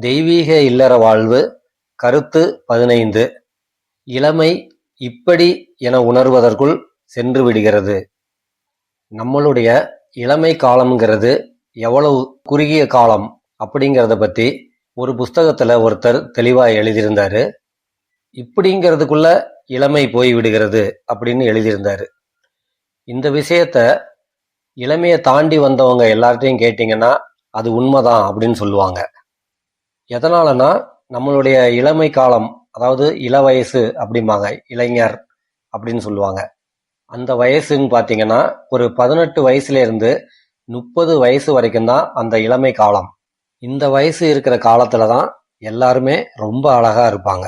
தெய்வீக இல்லற வாழ்வு கருத்து பதினைந்து. இளமை இப்படி என உணர்வதற்குள் சென்று விடுகிறது. நம்மளுடைய இளமை காலம்ங்கிறது எவ்வளவு குறுகிய காலம் அப்படிங்கிறத பத்தி ஒரு புஸ்தகத்துல ஒருத்தர் தெளிவா எழுதியிருந்தாரு. இப்படிங்கிறதுக்குள்ள இளமை போய் விடுகிறது அப்படின்னு எழுதியிருந்தாரு. இந்த விஷயத்த இளமையை தாண்டி வந்தவங்க எல்லார்ட்டையும் கேட்டிங்கன்னா அது உண்மைதான் அப்படின்னு சொல்லுவாங்க. எதனாலனா நம்மளுடைய இளமை காலம் அதாவது இள வயசு அப்படிம்பாங்க இளைஞர் அப்படின்னு சொல்லுவாங்க. அந்த வயசுன்னு பார்த்தீங்கன்னா ஒரு பதினெட்டு வயசுல இருந்து முப்பது வயசு வரைக்கும் தான் அந்த இளமை காலம். இந்த வயசு இருக்கிற காலத்துல தான் எல்லாருமே ரொம்ப அழகா இருப்பாங்க.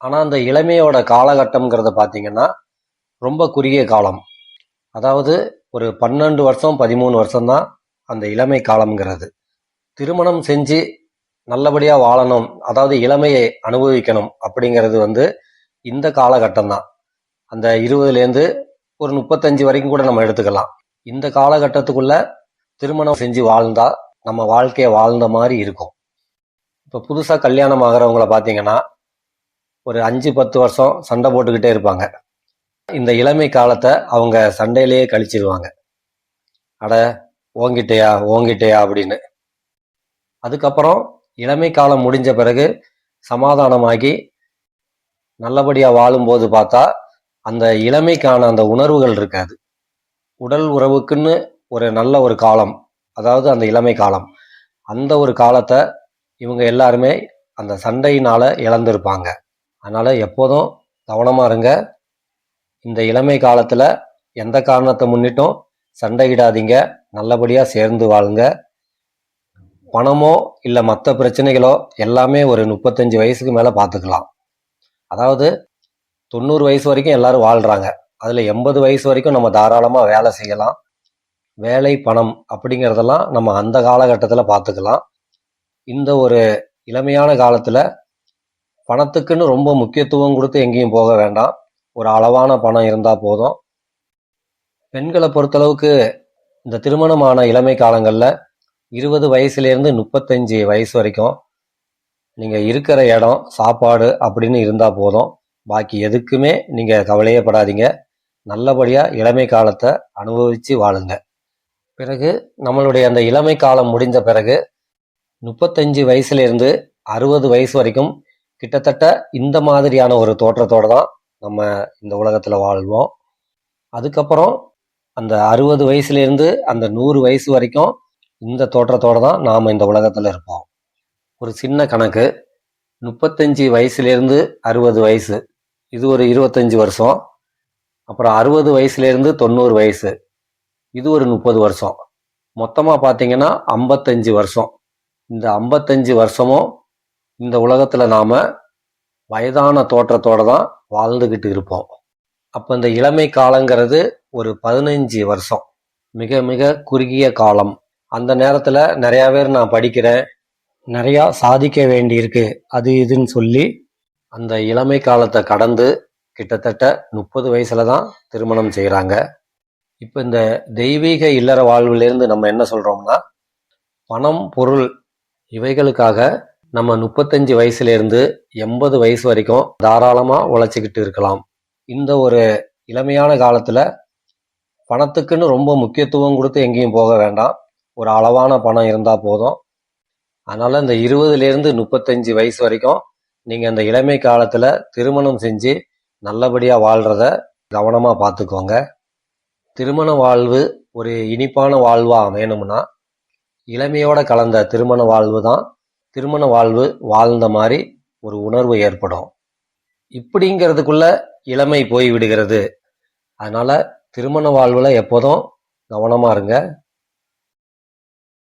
ஆனால் அந்த இளமையோட காலகட்டம்ங்கிறத பார்த்தீங்கன்னா ரொம்ப குறுகிய காலம். அதாவது ஒரு பன்னெண்டு வருஷம் பதிமூணு வருஷம் தான் அந்த இளமை காலம்ங்கிறது. திருமணம் செஞ்சு நல்லபடியா வாழணும். அதாவது இளமையை அனுபவிக்கணும் அப்படிங்கிறது வந்து இந்த காலகட்டம் தான் அந்த இருபதுலேருந்து ஒரு முப்பத்தஞ்சு வரைக்கும் கூட நம்ம எடுத்துக்கலாம். இந்த காலகட்டத்துக்குள்ள திருமணம் செஞ்சு வாழ்ந்தா நம்ம வாழ்க்கையை வாழ்ந்த மாதிரி இருக்கும். இப்போ புதுசாக கல்யாணம் ஆகிறவங்கள பார்த்தீங்கன்னா ஒரு அஞ்சு பத்து வருஷம் சண்டை போட்டுக்கிட்டே இருப்பாங்க. இந்த இளமை காலத்தை அவங்க சண்டையிலேயே கழிச்சிருவாங்க. அட ஓங்கிட்டேயா ஓங்கிட்டேயா அப்படின்னு. அதுக்கப்புறம் இளமை காலம் முடிஞ்ச பிறகு சமாதானமாகி நல்லபடியாக வாழும்போது பார்த்தா அந்த இளமைக்கான அந்த உணர்வுகள் இருக்காது. உடல் உறவுக்குன்னு ஒரு நல்ல ஒரு காலம் அதாவது அந்த இளமை காலம். அந்த ஒரு காலத்தை இவங்க எல்லாருமே அந்த சண்டையினால் இழந்திருப்பாங்க. அதனால் எப்போதும் கவனமாக இருங்க. இந்த இளமை காலத்தில் எந்த காரணத்தை முன்னிட்டும் சண்டையிடாதீங்க. நல்லபடியாக சேர்ந்து வாழுங்க. பணமோ இல்லை மற்ற பிரச்சனைகளோ எல்லாமே ஒரு முப்பத்தஞ்சு வயசுக்கு மேலே பார்த்துக்கலாம் அதாவது தொண்ணூறு வயசு வரைக்கும் எல்லாரும் வாழ்கிறாங்க அதில் எண்பது வயசு வரைக்கும் நம்ம தாராளமாக வேலை செய்யலாம். வேலை பணம் அப்படிங்கிறதெல்லாம் நம்ம அந்த காலகட்டத்தில் பார்த்துக்கலாம் இந்த ஒரு இளமையான காலத்தில் பணத்துக்குன்னு ரொம்ப முக்கியத்துவம் கொடுத்து எங்கேயும் போக வேண்டாம். ஒரு அளவான பணம் இருந்தால் போதும். பெண்களை பொறுத்தளவுக்கு இந்த திருமணமான இளமை காலங்களில் இருபது வயசுலேருந்து முப்பத்தஞ்சு வயசு வரைக்கும் நீங்கள் இருக்கிற இடம் சாப்பாடு அப்படின்னு இருந்தால் போதும். பாக்கி எதுக்குமே நீங்கள் கவலையே படாதீங்க. நல்லபடியாக இளமை காலத்தை அனுபவித்து வாழுங்க. பிறகு நம்மளுடைய அந்த இளமை காலம் முடிஞ்ச பிறகு முப்பத்தஞ்சு வயசுலேருந்து அறுபது வயசு வரைக்கும் கிட்டத்தட்ட இந்த மாதிரியான ஒரு தோற்றத்தோடு தான் நம்ம இந்த உலகத்தில் வாழ்வோம். அதுக்கப்புறம் அந்த அறுபது வயசுலேருந்து அந்த நூறு வயசு வரைக்கும் இந்த தோற்றத்தோடு தான் நாம் இந்த உலகத்தில் இருப்போம். ஒரு சின்ன கணக்கு. முப்பத்தஞ்சு வயசுலேருந்து அறுபது வயசு. இது ஒரு இருபத்தஞ்சி வருஷம். அப்புறம் அறுபது வயசுலேருந்து தொண்ணூறு வயசு. இது ஒரு முப்பது வருஷம். மொத்தமாக பார்த்தீங்கன்னா ஐம்பத்தஞ்சு வருஷம். இந்த ஐம்பத்தஞ்சு வருஷமும் இந்த உலகத்தில் நாம் வயதான தோற்றத்தோடு தான் வாழ்ந்துக்கிட்டு இருப்போம். அப்போ இந்த இளமை காலங்கிறது ஒரு பதினஞ்சு வருஷம். மிக மிக குறுகிய காலம். அந்த நேரத்தில் நிறையா பேர் நான் படிக்கிறேன். நிறையா சாதிக்க வேண்டியிருக்கு. அது இதுன்னு சொல்லி அந்த இளமை காலத்தை கடந்து கிட்டத்தட்ட முப்பது வயசுல தான் திருமணம் செய்கிறாங்க இப்போ இந்த தெய்வீக இல்லற வாழ்விலேருந்து நம்ம என்ன சொல்கிறோம்னா பணம் பொருள் இவைகளுக்காக நம்ம முப்பத்தஞ்சு வயசுலேருந்து எண்பது வயசு வரைக்கும் தாராளமாக உழைச்சிக்கிட்டு இருக்கலாம். இந்த ஒரு இளமையான காலத்தில் பணத்துக்குன்னு ரொம்ப முக்கியத்துவம் கொடுத்து எங்கேயும் போக வேண்டாம். ஒரு அளவான பணம் இருந்தால் போதும். அதனால் இந்த இருபதுலேருந்து முப்பத்தஞ்சு வயசு வரைக்கும் நீங்கள் இந்த இளமை காலத்தில் திருமணம் செஞ்சு நல்லபடியாக வாழ்கிறத கவனமாக பார்த்துக்கோங்க திருமண வாழ்வு ஒரு இனிப்பான வாழ்வாக வேணும்னா இளமையோட கலந்த திருமண வாழ்வு தான். திருமண வாழ்வு வாழ்ந்த மாதிரி ஒரு உணர்வு ஏற்படும். இப்படிங்கிறதுக்குள்ள இளமை போய் விடுகிறது. அதனால் திருமண வாழ்வில் எப்போதும் கவனமாக இருங்க.